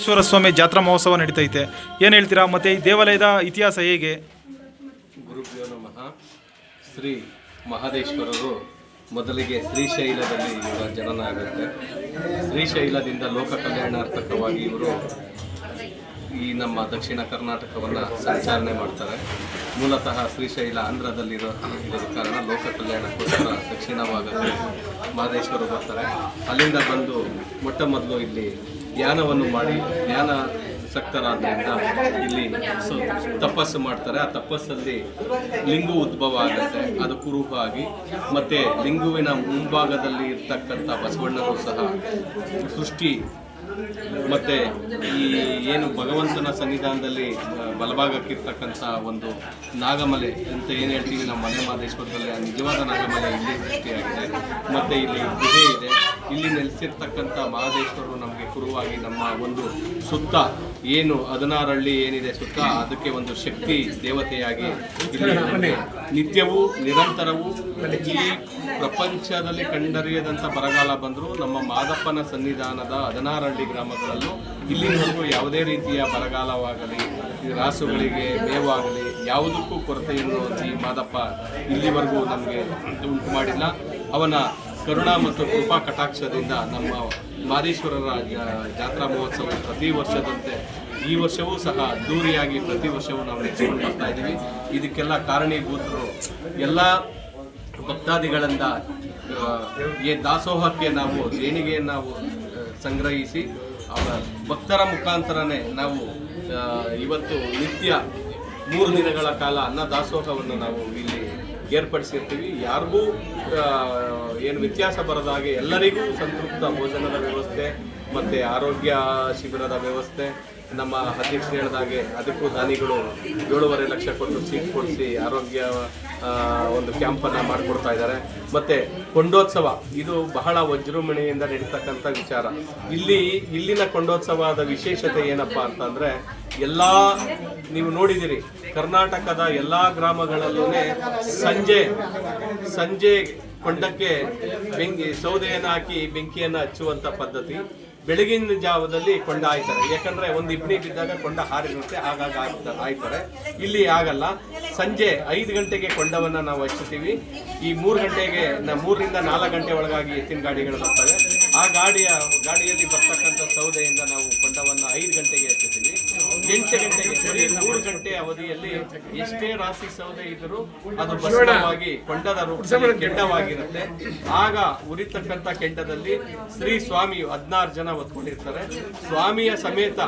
ಮಹದೇಶ್ವರ ಸ್ವಾಮಿ ಜಾತ್ರಾ ಮಹೋತ್ಸವ ನಡೀತೈತೆ. ಏನು ಹೇಳ್ತೀರಾ? ಮತ್ತು ಈ ದೇವಾಲಯದ ಇತಿಹಾಸ ಹೇಗೆ? ಗುರುಭ್ಯೋ ನಮಃ. ಶ್ರೀ ಮಹದೇಶ್ವರರು ಮೊದಲಿಗೆ ಶ್ರೀಶೈಲದಲ್ಲಿ ಇವರ ಜನನ ಆಗುತ್ತೆ ಶ್ರೀಶೈಲದಿಂದ ಲೋಕ ಕಲ್ಯಾಣಾರ್ಥಕವಾಗಿ ಇವರು ಈ ನಮ್ಮ ದಕ್ಷಿಣ ಕರ್ನಾಟಕವನ್ನು ಸಂಚಾರಣೆ ಮಾಡ್ತಾರೆ. ಮೂಲತಃ ಶ್ರೀಶೈಲ ಆಂಧ್ರದಲ್ಲಿರೋ ಇರೋ ಕಾರಣ ಲೋಕ ಕಲ್ಯಾಣಕ್ಕೋಸ್ಕರ ದಕ್ಷಿಣ ಮಹದೇಶ್ವರು ಬರ್ತಾರೆ. ಅಲ್ಲಿಂದ ಬಂದು ಮೊಟ್ಟ ಮೊದಲು ಇಲ್ಲಿ ಧ್ಯಾನವನ್ನು ಮಾಡಿ ಧ್ಯಾನ ಸಕ್ತರಾದ್ರಿಂದ ಇಲ್ಲಿ ತಪಸ್ಸು ಮಾಡ್ತಾರೆ. ಆ ತಪಸ್ಸಲ್ಲಿ ಲಿಂಗು ಉದ್ಭವ ಆಗುತ್ತೆ. ಅದು ಕುರುಹು ಆಗಿ ಮತ್ತು ಲಿಂಗುವಿನ ಮುಂಭಾಗದಲ್ಲಿ ಇರ್ತಕ್ಕಂಥ ಬಸವಣ್ಣರು ಸಹ ಸೃಷ್ಟಿ. ಮತ್ತು ಈ ಏನು ಭಗವಂತನ ಸನ್ನಿಧಾನದಲ್ಲಿ ಬಲಭಾಗಕ್ಕಿರ್ತಕ್ಕಂಥ ಒಂದು ನಾಗಮಲೆ ಅಂತ ಏನು ಹೇಳ್ತೀವಿ? ನಮ್ಮ ಮನೆ ಮಾದೇಶ್ವರದಲ್ಲಿ ನಿಜವಾದ ನಾಗಮಲೆ ಇಲ್ಲಿ ಸೃಷ್ಟಿಯಾಗಿದೆ. ಮತ್ತು ಇಲ್ಲಿ ಗುಹೆ ಇದೆ. ಇಲ್ಲಿ ನೆಲೆಸಿರ್ತಕ್ಕಂಥ ಮಹದೇಶ್ವರರು ನಮಗೆ ಕುರುವಾಗಿ ನಮ್ಮ ಒಂದು ಸುತ್ತ ಏನು ಹದಿನಾರಹಳ್ಳಿ ಏನಿದೆ ಸುತ್ತ ಅದಕ್ಕೆ ಒಂದು ಶಕ್ತಿ ದೇವತೆಯಾಗಿ ಇಲ್ಲಿ ನಿತ್ಯವೂ ನಿರಂತರವೂ ಈ ಪ್ರಪಂಚದಲ್ಲಿ ಕಂಡರಿಯದಂಥ ಬರಗಾಲ ಬಂದರೂ ನಮ್ಮ ಮಾದಪ್ಪನ ಸನ್ನಿಧಾನದ ಹದಿನಾರಳ್ಳಿ ಗ್ರಾಮಗಳಲ್ಲೂ ಇಲ್ಲಿವರೆಗೂ ಯಾವುದೇ ರೀತಿಯ ಬರಗಾಲವಾಗಲಿ ರಾಸುಗಳಿಗೆ ಮೇವಾಗಲಿ ಯಾವುದಕ್ಕೂ ಕೊರತೆಯನ್ನು ಈ ಮಾದಪ್ಪ ಇಲ್ಲಿವರೆಗೂ ನಮಗೆ ಉಂಟು ಮಾಡಿಲ್ಲ. ಅವನ ಕರುಣಾ ಮತ್ತು ಕೃಪಾ ಕಟಾಕ್ಷದಿಂದ ನಮ್ಮ ಮಾದೇಶ್ವರರ ಜಾತ್ರಾ ಮಹೋತ್ಸವ ಪ್ರತಿ ವರ್ಷದಂತೆ ಈ ವರ್ಷವೂ ಸಹ ಅದ್ದೂರಿಯಾಗಿ ಪ್ರತಿ ವರ್ಷವೂ ನಾವು ನೆಚ್ಚಿಕೊಂಡು ಬರ್ತಾ ಇದ್ದೀವಿ. ಇದಕ್ಕೆಲ್ಲ ಕಾರಣೀಭೂತರು ಎಲ್ಲ ಭಕ್ತಾದಿಗಳಿಂದ ಈ ದಾಸೋಹಕ್ಕೆ ನಾವು ದೇಣಿಗೆಯನ್ನು ನಾವು ಸಂಗ್ರಹಿಸಿ ಅವರ ಭಕ್ತರ ಮುಖಾಂತರನೇ ನಾವು ಇವತ್ತು ನಿತ್ಯ ಮೂರು ದಿನಗಳ ಕಾಲ ಅನ್ನ ದಾಸೋಹವನ್ನು ನಾವು ಇಲ್ಲಿ ಏರ್ಪಡಿಸಿರ್ತೀವಿ. ಯಾರಿಗೂ ಏನು ವ್ಯತ್ಯಾಸ ಬರದ ಹಾಗೆ ಎಲ್ಲರಿಗೂ ಸಂತೃಪ್ತ ಭೋಜನದ ವ್ಯವಸ್ಥೆ ಮತ್ತು ಆರೋಗ್ಯ ಶಿಬಿರದ ವ್ಯವಸ್ಥೆ. ನಮ್ಮ ಅಧ್ಯಕ್ಷರು ಹೇಳಿದಾಗೆ ಅದಕ್ಕೂ ದಾನಿಗಳು ಏಳುವರೆ ಲಕ್ಷ ಕೊಟ್ಟು ಸೀಟ್ ಕೊಡಿಸಿ ಆರೋಗ್ಯ ಒಂದು ಕ್ಯಾಂಪನ್ನು ಮಾಡಿಕೊಡ್ತಾ ಇದ್ದಾರೆ. ಮತ್ತು ಕೊಂಡೋತ್ಸವ, ಇದು ಬಹಳ ವಜ್ರಮಣೆಯಿಂದ ನಡೀತಕ್ಕಂಥ ವಿಚಾರ. ಇಲ್ಲಿ, ಇಲ್ಲಿನ ಕೊಂಡೋತ್ಸವದ ವಿಶೇಷತೆ ಏನಪ್ಪ ಅಂತಂದರೆ ಎಲ್ಲ ನೀವು ನೋಡಿದಿರಿ, ಕರ್ನಾಟಕದ ಎಲ್ಲ ಗ್ರಾಮಗಳಲ್ಲೂ ಸಂಜೆ ಸಂಜೆ ಕೊಂಡಕ್ಕೆ ಬೆಂಕಿ, ಸೌದೆಯನ್ನು ಹಾಕಿ ಬೆಂಕಿಯನ್ನು ಹಚ್ಚುವಂಥ ಪದ್ಧತಿ ಬೆಳಗಿನ ಜಾವದಲ್ಲಿ ಕೊಂಡ ಆಯ್ತಾರೆ ಯಾಕಂದ್ರೆ ಒಂದು ಇಬ್ಬನಿ ಬಿದ್ದಾಗ ಕೊಂಡ ಹಾರಿರುತ್ತೆ, ಆಗಾಗ ಆಯ್ತಾರೆ ಇಲ್ಲಿ ಆಗಲ್ಲ. ಸಂಜೆ ಐದು ಗಂಟೆಗೆ ಕೊಂಡವನ್ನ ನಾವು ಹಚ್ಚುತ್ತೀವಿ. ಈ ಮೂರು ಗಂಟೆಗೆ ಮೂರರಿಂದ ನಾಲ್ಕು ಗಂಟೆ ಒಳಗಾಗಿ ಎತ್ತಿನ ಗಾಡಿಗಳು ಬರ್ತವೆ. ಆ ಗಾಡಿಯ ಗಾಡಿಯಲ್ಲಿ ಬರ್ತಕ್ಕಂಥ ಸೌದೆಯಿಂದ ನಾವು ಕೊಂಡವನ್ನ ಐದು ಗಂಟೆಗೆ ಎಂಟು ಗಂಟೆಗೆ ಸರಿ ಮೂರು ಗಂಟೆ ಅವಧಿಯಲ್ಲಿ ಎಷ್ಟೇ ರಾಶಿ ಸೌದೆ ಇದ್ದರೂ ಅದು ಭಸ್ಮವಾಗಿ ಕೊಂಡದ ರೂಪದಲ್ಲಿ ಕೆಂಡವಾಗಿರುತ್ತೆ. ಆಗ ಉರಿತಕ್ಕಂಥ ಕೆಂಡದಲ್ಲಿ ಶ್ರೀ ಸ್ವಾಮಿಯು ಹದಿನಾರು ಜನ ಹೊತ್ಕೊಂಡಿರ್ತಾರೆ. ಸ್ವಾಮಿಯ ಸಮೇತ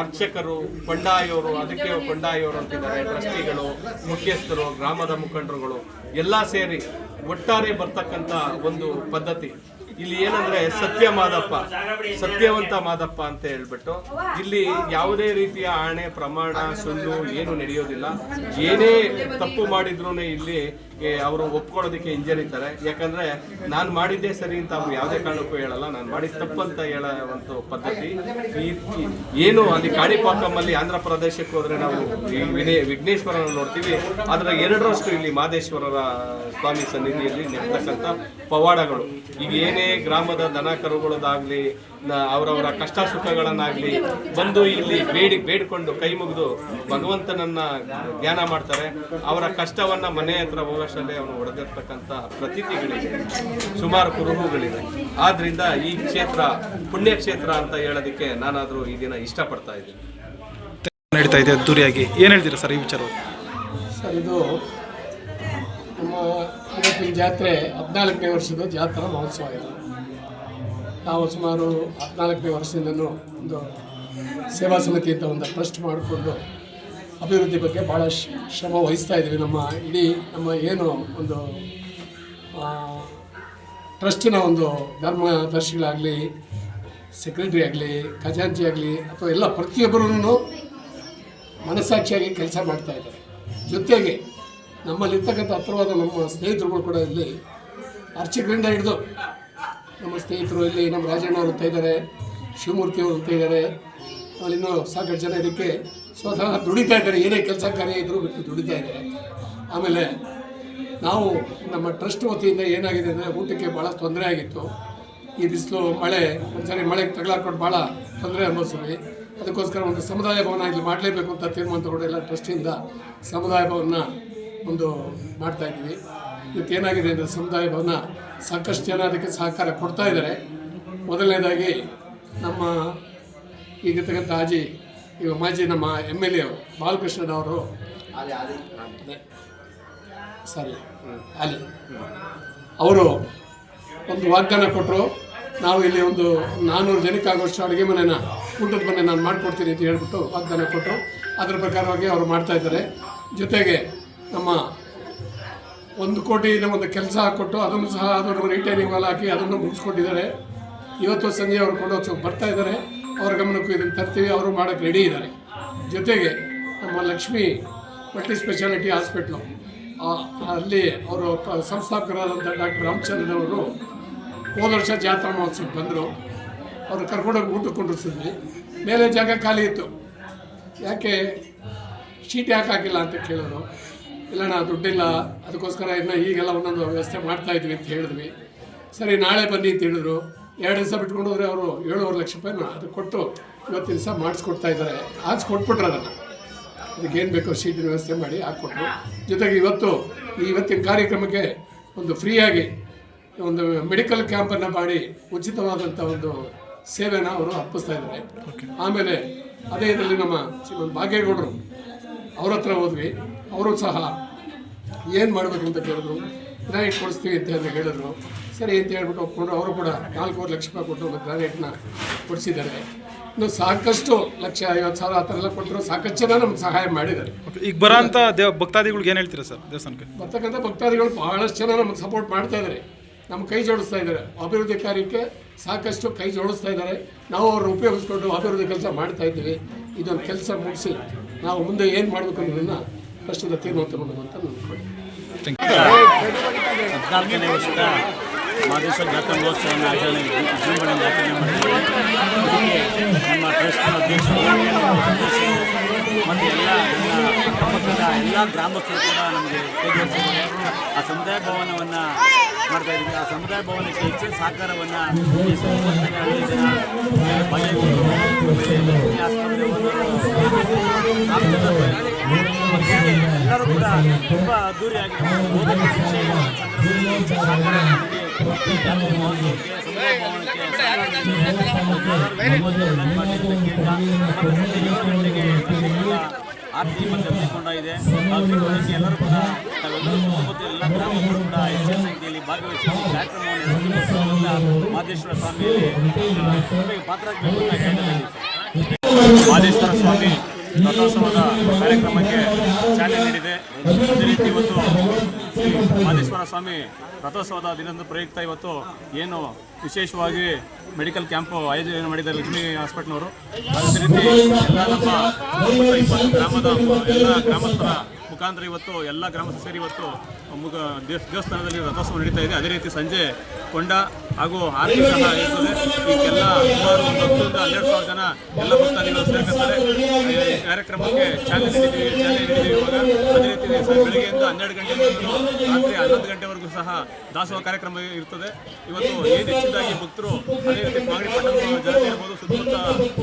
ಅರ್ಚಕರು ಕೊಂಡಾಯೋರು ಅದಕ್ಕೆ ಕೊಂಡಾಯೋರು ಅಂತಿದ್ದಾರೆ. ಟ್ರಸ್ಟಿಗಳು ಮುಖ್ಯಸ್ಥರು ಗ್ರಾಮದ ಮುಖಂಡರುಗಳು ಎಲ್ಲ ಸೇರಿ ಒಟ್ಟಾರೆ ಬರ್ತಕ್ಕಂಥ ಒಂದು ಪದ್ಧತಿ. ಇಲ್ಲಿ ಏನಂದ್ರೆ ಸತ್ಯ ಮಾದಪ್ಪ, ಸತ್ಯವಂತ ಮಾದಪ್ಪ ಅಂತ ಹೇಳ್ಬಿಟ್ಟು ಇಲ್ಲಿ ಯಾವುದೇ ರೀತಿಯ ಆಣೆ, ಪ್ರಮಾಣ, ಸುಳ್ಳು ಏನು ನಡೆಯೋದಿಲ್ಲ. ಏನೇ ತಪ್ಪು ಮಾಡಿದ್ರು ಇಲ್ಲಿ ಅವರು ಒಪ್ಕೊಳ್ಳೋದಕ್ಕೆ ಹಿಂಜರಿತಾರೆ ಯಾಕಂದ್ರೆ ನಾನು ಮಾಡಿದ್ದೇ ಸರಿ ಅಂತ ಅವ್ರು ಯಾವುದೇ ಕಾರಣಕ್ಕೂ ಹೇಳಲ್ಲ. ನಾನು ಮಾಡಿದ ತಪ್ಪಂತ ಒಂದು ಪದ್ಧತಿ. ಏನು ಅಲ್ಲಿ ಕಾಣಿಪಾಕಮ್ಮಲ್ಲಿ ಆಂಧ್ರ ಪ್ರದೇಶಕ್ಕೆ ಹೋದ್ರೆ ನಾವು ವಿಘ್ನೇಶ್ವರನ ನೋಡ್ತೀವಿ. ಅದರ ಎರಡರಷ್ಟು ಇಲ್ಲಿ ಮಾದೇಶ್ವರರ ಸ್ವಾಮಿ ಸನ್ನಿಧಿಯಲ್ಲಿ ನೆಡ್ತಕ್ಕಂಥ ಪವಾಡಗಳು. ಈಗ ಏನೇ ಗ್ರಾಮದ ದನ ಕರುಗಳದಾಗ್ಲಿ ಅವರವರ ಕಷ್ಟ ಸುಖಗಳನ್ನಾಗಲಿ ಬಂದು ಇಲ್ಲಿ ಬೇಡಿ ಬೇಡಿಕೊಂಡು ಕೈ ಮುಗಿದು ಭಗವಂತನನ್ನ ಧ್ಯಾನ ಮಾಡ್ತಾರೆ. ಅವರ ಕಷ್ಟವನ್ನ ಮನೆ ಹತ್ರ ಹೋಗೋಷ್ಟಲ್ಲೇ ಅವನು ಹೊಡೆದಿರ್ತಕ್ಕಂಥ ಪ್ರತೀತಿಗಳಿದೆ ಸುಮಾರು ಕುರುಹುಗಳಿದೆ ಆದ್ರಿಂದ ಈ ಕ್ಷೇತ್ರ ಪುಣ್ಯಕ್ಷೇತ್ರ ಅಂತ ಹೇಳೋದಕ್ಕೆ ನಾನಾದರೂ ಈ ದಿನ ಇಷ್ಟಪಡ್ತಾ ಇದ್ದೀನಿ. ನಡೀತಾ ಇದೆ ಅದ್ದೂರಿಯಾಗಿ. ಏನು ಹೇಳ್ತೀರಾ ಸರ್ ಈ ವಿಚಾರ ಸರ್ ಇದು ನಮ್ಮ ಇವತ್ತಿನ ಜಾತ್ರೆ ಹದಿನಾಲ್ಕನೇ ವರ್ಷದ ಜಾತ್ರಾ ಮಹೋತ್ಸವ ಇದು. ನಾವು ಸುಮಾರು ಹದಿನಾಲ್ಕನೇ ವರ್ಷದಿಂದನೂ ಒಂದು ಸೇವಾ ಸಮಿತಿ ಅಂತ ಒಂದು ಟ್ರಸ್ಟ್ ಮಾಡಿಕೊಂಡು ಅಭಿವೃದ್ಧಿ ಬಗ್ಗೆ ಭಾಳ ಶ್ರ- ಶ್ರಮ ವಹಿಸ್ತಾ ಇದ್ದೀವಿ. ನಮ್ಮ ಇಡೀ ನಮ್ಮ ಏನು ಒಂದು ಟ್ರಸ್ಟಿನ ಒಂದು ಧರ್ಮದರ್ಶಿಗಳಾಗಲಿ ಸೆಕ್ರೆಟರಿ ಆಗಲಿ, ಖಜಾಂಚಿ ಆಗಲಿ, ಅಥವಾ ಎಲ್ಲ ಪ್ರತಿಯೊಬ್ಬರೂ ಮನಸ್ಸಾಕ್ಷಿಯಾಗಿ ಕೆಲಸ ಮಾಡ್ತಾ ಇದ್ದಾರೆ. ಜೊತೆಗೆ ನಮ್ಮಲ್ಲಿರ್ತಕ್ಕಂಥ ಹತ್ರವಾದ ನಮ್ಮ ಸ್ನೇಹಿತರುಗಳು ಕೂಡ ಇಲ್ಲಿ ಅರ್ಚಕರಿಂದ ಹಿಡಿದು ನಮ್ಮ ಸ್ನೇಹಿತರು ಇಲ್ಲಿ, ನಮ್ಮ ರಾಜಣ್ಣ ಅವರು ಅಂತ ಇದ್ದಾರೆ, ಶಿವಮೂರ್ತಿ ಅವರು ಅಂತ ಇದ್ದಾರೆ. ಆಮೇಲೆ ಇನ್ನೂ ಸಾಕಷ್ಟು ಜನ ಇದಕ್ಕೆ ಸ್ವತಃ ದುಡಿತಾ ಇದ್ದಾರೆ. ಏನೇ ಕೆಲಸ ಕಾರ್ಯ ಇದ್ದರೂ ಬಿಟ್ಟು ದುಡಿತಾ ಇದ್ದಾರೆ. ಆಮೇಲೆ ನಾವು ನಮ್ಮ ಟ್ರಸ್ಟ್ ವತಿಯಿಂದ ಏನಾಗಿದೆ ಅಂದರೆ ಊಟಕ್ಕೆ ಭಾಳ ತೊಂದರೆ ಆಗಿತ್ತು. ಈ ಬಿಸಿಲು, ಮಳೆ, ಒಂದ್ಸರಿ ಮಳೆಗೆ ತಗಲಾಕೊಂಡು ಭಾಳ ತೊಂದರೆ ಅನುಭವಿಸಿದ್ವಿ. ಅದಕ್ಕೋಸ್ಕರ ಒಂದು ಸಮುದಾಯ ಭವನ ಇಲ್ಲಿ ಮಾಡಲೇಬೇಕು ಅಂತ ತೀರ್ಮಾನ ತಗೊಂಡು ಎಲ್ಲ ಟ್ರಸ್ಟಿಂದ ಸಮುದಾಯ ಭವನ ಒಂದು ಮಾಡ್ತಾ ಇದ್ದೀವಿ ಇವತ್ತು ಏನಾಗಿದೆ ಅಂದರೆ ಸಮುದಾಯ ಭವನ ಸಾಕಷ್ಟು ಜನ ಅದಕ್ಕೆ ಸಹಕಾರ ಕೊಡ್ತಾ ಇದ್ದಾರೆ. ಮೊದಲನೇದಾಗಿ ನಮ್ಮ ಈಗಿರ್ತಕ್ಕಂಥ ಆಜಿ ಈಗ ಮಾಜಿ ನಮ್ಮ ಎಂ ಎಲ್ ಎ ಬಾಲಕೃಷ್ಣನವರು. ಸರಿ ಅಲ್ಲಿ ಅವರು ಒಂದು ವಾಗ್ದಾನ ಕೊಟ್ಟರು ನಾವು ಇಲ್ಲಿ ಒಂದು ನಾನ್ನೂರು ಜನಕ್ಕೆ ಆಗೋಷ್ಟು ಅಡುಗೆ ಮನೆನ ಊಟದ ಮನೆ ನಾನು ಮಾಡಿಕೊಡ್ತೀನಿ ಅಂತ ಹೇಳ್ಬಿಟ್ಟು ವಾಗ್ದಾನ ಕೊಟ್ಟರು ಅದರ ಪ್ರಕಾರವಾಗಿ ಅವರು ಮಾಡ್ತಾ ಇದ್ದಾರೆ. ಜೊತೆಗೆ ನಮ್ಮ ಒಂದು ಕೋಟಿನ ಒಂದು ಕೆಲಸ ಹಾಕ್ಕೊಟ್ಟು ಅದನ್ನು ಸಹ ಅದನ್ನು ರಿಟೈನಿಂಗ್ ವಾಲ್ ಹಾಕಿ ಅದನ್ನು ಮುಗಿಸ್ಕೊಂಡಿದ್ದಾರೆ. ಇವತ್ತು ಸಂಜೆ ಅವರು ಕೊಂಡೋತ್ಸವ ಬರ್ತಾ ಇದ್ದಾರೆ. ಅವ್ರ ಗಮನಕ್ಕೂ ಇದನ್ನು ತರ್ತೀವಿ. ಅವರು ಮಾಡೋಕ್ಕೆ ರೆಡಿ ಇದ್ದಾರೆ. ಜೊತೆಗೆ ನಮ್ಮ ಲಕ್ಷ್ಮಿ ಮಲ್ಟಿ ಸ್ಪೆಷಾಲಿಟಿ ಹಾಸ್ಪಿಟ್ಲು ಅಲ್ಲಿ ಅವರು ಸಂಸ್ಥಾಪಕರಾದಂಥ ಡಾಕ್ಟರ್ ರಾಮಚಂದ್ರನ್ ಅವರು ಹೋದ ವರ್ಷ ಜಾತ್ರಾ ಮಹೋತ್ಸವಕ್ಕೆ ಬಂದರು. ಅವರು ಕರ್ಕೊಂಡೋಗಿ ಊಟಕ್ಕೆ ಕೊಂಡಿಸಿದ್ವಿ ಮೇಲೆ ಜಾಗ ಖಾಲಿ ಇತ್ತು. ಯಾಕೆ? ಶೀಟ್ ಯಾಕೆ ಹಾಕಿಲ್ಲ ಅಂತ ಕೇಳಿದ್ರು ಇಲ್ಲಣ್ಣ ದುಡ್ಡಿಲ್ಲ. ಅದಕ್ಕೋಸ್ಕರ ಇನ್ನು ಈಗೆಲ್ಲ ಒಂದೊಂದು ವ್ಯವಸ್ಥೆ ಮಾಡ್ತಾ ಇದ್ವಿ ಅಂತ ಹೇಳಿದ್ವಿ. ಸರಿ ನಾಳೆ ಬನ್ನಿ ಅಂತ ಹೇಳಿದ್ರು. ಎರಡು ದಿವಸ ಬಿಟ್ಕೊಂಡು ಹೋದ್ರೆ ಅವರು ಏಳುವರೆ ಲಕ್ಷ ರೂಪಾಯಿನ ಅದು ಕೊಟ್ಟು ಇವತ್ತು ದಿವಸ ಮಾಡಿಸ್ಕೊಡ್ತಾ ಇದ್ದಾರೆ. ಹಾಕ್ಸ್ಕೊಟ್ಬಿಟ್ರು ಅದನ್ನು. ಅದಕ್ಕೆ ಏನು ಬೇಕೋ ಶೀಟಿನ ವ್ಯವಸ್ಥೆ ಮಾಡಿ ಹಾಕ್ಕೊಟ್ರು. ಜೊತೆಗೆ ಇವತ್ತು ಈ ಇವತ್ತಿನ ಕಾರ್ಯಕ್ರಮಕ್ಕೆ ಒಂದು ಫ್ರೀಯಾಗಿ ಒಂದು ಮೆಡಿಕಲ್ ಕ್ಯಾಂಪನ್ನು ಮಾಡಿ ಉಚಿತವಾದಂಥ ಒಂದು ಸೇವೆನ ಅವರು ಅರ್ಪಿಸ್ತಾ ಇದ್ದಾರೆ. ಆಮೇಲೆ ಅದೇ ಇದರಲ್ಲಿ ನಮ್ಮ ಶ್ರೀಮಂತ ಅವ್ರ ಹತ್ರ ಹೋದ್ವಿ. ಅವರು ಸಹ ಏನು ಮಾಡಬೇಕು ಅಂತ ಕೇಳಿದ್ರು ಗ್ರಾನೈಟ್ ಕೊಡಿಸ್ತೀವಿ ಅಂತ ಹೇಳಿ ಹೇಳಿದ್ರು. ಸರಿ ಅಂತ ಹೇಳ್ಬಿಟ್ಟು ಒಪ್ಕೊಂಡು ಅವರು ಕೂಡ ನಾಲ್ಕೂವರೆ ಲಕ್ಷ ರೂಪಾಯಿ ಕೊಟ್ಟು ಒಂದು ಗ್ರಾನೈಟ್ನ ಕೊಡಿಸಿದ್ದಾರೆ. ಇನ್ನು ಸಾಕಷ್ಟು ಲಕ್ಷ ಐವತ್ತು ಸಾವಿರ ಆ ಥರ ಎಲ್ಲ ಕೊಟ್ಟರು ಸಾಕಷ್ಟು ಜನ ನಮ್ಗೆ ಸಹಾಯ ಮಾಡಿದ್ದಾರೆ. ಈಗ ಬರೋಂಥ ದೇವ ಭಕ್ತಾದಿಗಳಿಗೆ ಏನು ಹೇಳ್ತೀರಾ ಸರ್ ದೇವಸ್ಥಾನಕ್ಕೆ? ಬರ್ತಕ್ಕಂಥ ಭಕ್ತಾದಿಗಳು ಬಹಳಷ್ಟು ಜನ ನಮಗೆ ಸಪೋರ್ಟ್ ಮಾಡ್ತಾ ಇದ್ದಾರೆ. ನಮ್ಮ ಕೈ ಜೋಡಿಸ್ತಾ ಇದ್ದಾರೆ. ಅಭಿವೃದ್ಧಿ ಕಾರ್ಯಕ್ಕೆ ಸಾಕಷ್ಟು ಕೈ ಜೋಡಿಸ್ತಾ ಇದ್ದಾರೆ. ನಾವು ಅವ್ರನ್ನ ಉಪಯೋಗಿಸ್ಕೊಂಡು ಅಭಿವೃದ್ಧಿ ಕೆಲಸ ಮಾಡ್ತಾ ಇದ್ದೀವಿ. ಇದೊಂದು ಕೆಲಸ ಮುಗಿಸಿ ನಾವು ಮುಂದೆ ಏನು ಮಾಡಬೇಕು ಅನ್ನೋದನ್ನು ಪ್ರಶ್ನದ ತೀರ್ಮಾನ ತಗೊಂಡು ಅಂತ ಅಂದ್ಕೊಂಡು ಹದಿನಾಲ್ಕನೇ ವರ್ಷದ ಮಾದೇಶ್ವರ ಜಾತ್ರಾ ಮಹೋತ್ಸವವನ್ನು ಆಚರಣೆ ವಿಜೃಂಭಣೆಯಿಂದ ಆಚರಣೆ ಮಾಡಿದ್ದೀವಿ ನಮ್ಮ ಟ್ರಸ್ಟ್ನ ಅಧ್ಯಕ್ಷರು ಮತ್ತು ಎಲ್ಲ ಪಕ್ಕದ ಎಲ್ಲ ಗ್ರಾಮಸ್ಥರು ಕೂಡ ನಮಗೆ ಕೈಗೊಳಿಸಿದ್ದಾರೆ ಆ ಸಮುದಾಯ ಭವನವನ್ನು ಮಾಡ್ತಾ ಇದ್ದೀವಿ. ಆ ಸಮುದಾಯ ಭವನಕ್ಕೆ ಹೆಚ್ಚಿನ ಸಹಕಾರವನ್ನು ಈ ಹಳ್ಳಿ ಎಲ್ಲರೂ ಕೂಡ ತುಂಬ ಅದ್ದೂರಿಯಾಗಿ ಸಹಕಾರ ಆರತಿ ಮತ್ತು ಹಮ್ಮಿಕೊಂಡ ಇದೆ ಆ ಹಮ್ಮಿಕೊಳ್ಳಕ್ಕೆ ಎಲ್ಲರೂ ಕೂಡ ತಾವೆಲ್ಲರೂ ಮತ್ತು ಎಲ್ಲ ಗ್ರಾಮಸ್ಥರು ಕೂಡ ಹೆಚ್ಚಿನ ಸಂಖ್ಯೆಯಲ್ಲಿ ಭಾಗವಹಿಸಿ ಕಾರ್ಯಕ್ರಮವನ್ನು ಮಾದೇಶ್ವರ ಸ್ವಾಮಿಯಲ್ಲಿ ಪಾತ್ರ ಅಂತ ಮಾದೇಶ್ವರ ಸ್ವಾಮಿ ರಥೋತ್ಸವದ ಕಾರ್ಯಕ್ರಮಕ್ಕೆ ಚಾಲನೆ ನೀಡಿದೆ ಅದೇ ರೀತಿ ಇವತ್ತು ಮಾದೇಶ್ವರ ಸ್ವಾಮಿ ರಥೋತ್ಸವದ ದಿನದ ಪ್ರಯುಕ್ತ ಇವತ್ತು ಏನು ವಿಶೇಷವಾಗಿ ಮೆಡಿಕಲ್ ಕ್ಯಾಂಪ್ ಆಯೋಜನೆ ಮಾಡಿದ್ದಾರೆ ಲಕ್ಷ್ಮೀ ಹಾಸ್ಪಿಟ್ಲ್ನವರು. ಅದೇ ರೀತಿ ಗ್ರಾಮದ ಎಲ್ಲ ಗ್ರಾಮಸ್ಥರ ಮುಖಾಂತರ ಇವತ್ತು ಎಲ್ಲ ಗ್ರಾಮಸ್ಥರು ಸೇರಿ ಇವತ್ತು ಮುಗ ದೇವ- ದೇವಸ್ಥಾನದಲ್ಲಿ ರಥೋತ್ಸವ ನಡೀತಾ ಇದೆ. ಅದೇ ರೀತಿ ಸಂಜೆ ಕೊಂಡ ಹಾಗೂ ಆರತಿ ಸಹ ಇರ್ತದೆ. ಈಗೆಲ್ಲ ಸುಮಾರು ಒಂದು ಹತ್ತರಿಂದ ಹನ್ನೆರಡು ಸಾವಿರ ಜನ ಎಲ್ಲ ಭಕ್ತಾದಿಗಳು ಸೇರ್ಕೊಳ್ತಾರೆ ಕಾರ್ಯಕ್ರಮಕ್ಕೆ ಚಾಲನೆ ನೀಡಿದ್ದೀವಿ ಚಾಲನೆ ನೀಡಿದ್ದೀವಿ ಇವಾಗ. ಅದೇ ರೀತಿ ಬೆಳಗ್ಗೆಯಿಂದ ಹನ್ನೆರಡು ಗಂಟೆಯಿಂದ ರಾತ್ರಿ ಹನ್ನೊಂದು ಗಂಟೆವರೆಗೂ ಸಹ ದಾಸೋಹ ಕಾರ್ಯಕ್ರಮ ಇರ್ತದೆ. ಇವತ್ತು ಏನು ಹೆಚ್ಚಿನದಾಗಿ ಭಕ್ತರು ಅದೇ ರೀತಿ ಮಾಗಡಿ ಪಟ್ಟಣದ ಜನತೆ ಇರ್ಬೋದು, ಸುತ್ತಮುತ್ತ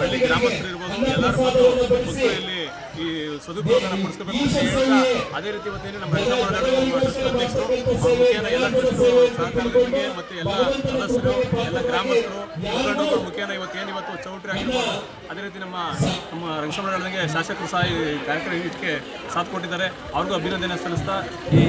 ಹಳ್ಳಿ ಗ್ರಾಮಸ್ಥರು ಇರ್ಬೋದು, ಎಲ್ಲರೂ ಬಂದು ಭಕ್ತರು ಇಲ್ಲಿ ಈ ಸದುಪಯೋಗನ ಪಡಿಸ್ಕೋಬೇಕು ಅದೇ ರೀತಿ ಇವತ್ತೇನು ನಮ್ಮ ರಕ್ಷಣಾ ಅಧ್ಯಕ್ಷರು ಮುಖೇನ ಎಲ್ಲ ಮತ್ತೆ ಎಲ್ಲ ಸದಸ್ಯರು, ಎಲ್ಲ ಗ್ರಾಮಸ್ಥರು ಮುಖಂಡರು ಮುಖೇನ ಇವತ್ತೇನು ಇವತ್ತು ಚೌಟ್ರಿ ಆಗಿರ್ಬೋದು, ಅದೇ ರೀತಿ ನಮ್ಮ ನಮ್ಮ ರಂಗಸಮಂಡಲಕ್ಕೆ ಶಾಸಕರು ಸಹ ಈ ಕಾರ್ಯಕ್ರಮಕ್ಕೆ ಸಾಥ್ ಕೊಟ್ಟಿದ್ದಾರೆ. ಅವ್ರಿಗೂ ಅಭಿನಂದನೆ ಸಲ್ಲಿಸ್ತಾ ಈ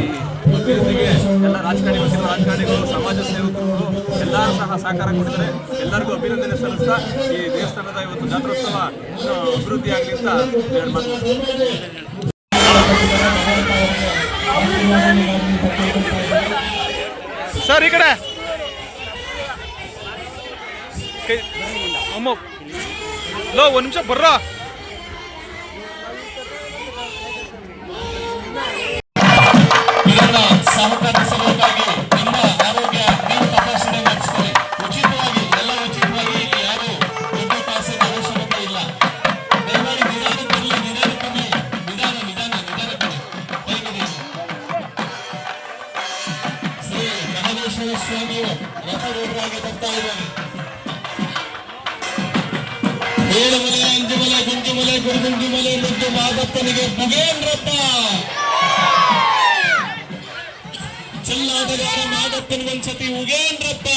ಅಭಿವೃದ್ಧಿಗೆ ಎಲ್ಲ ರಾಜಕಾರಣಿ ವಕೀಲರು ರಾಜಕಾರಣಿಗಳು, ಸಮಾಜ ಸೇವಕರು ಎಲ್ಲರೂ ಸಹ ಸಹಕಾರ ಕೊಟ್ಟಿದ್ದಾರೆ ಎಲ್ಲರಿಗೂ ಅಭಿನಂದನೆ ಸಲ್ಲಿಸ್ತಾ ಈ ದೇವಸ್ಥಾನದ ಇವತ್ತು ಜಾತ್ರೋತ್ಸವ ಅಭಿವೃದ್ಧಿ ಆಗಲಿ ಅಂತ ಸರ್, ಈ ಕಡೆ. ಅಮ್ಮ. ಲೋ, ಒಂದು ನಿಮಿಷ ಬರ್ರೋ. ವೆಂಕಟೇಶ್ವರ ಸ್ವಾಮಿಯವರು ರಥರೂಪವಾಗಿ ಬರ್ತಾ ಇದ್ದಾರೆ ಏಳುಮಲೆ ಅಂಜುಮಲೆ ಗುಂಜುಮಲೆ ಗುರುಗುಂಜುಮಲೆ ಮುದ್ದು ಮಾದಪ್ಪನಿಗೆ ಬುಗೇಂದ್ರಪ್ಪ ಚಿಲ್ಲಾಟಗಾರ ಮಾದಪ್ಪನಿಗೊಂದ್ಸತಿ ಉಗೇಂದ್ರಪ್ಪ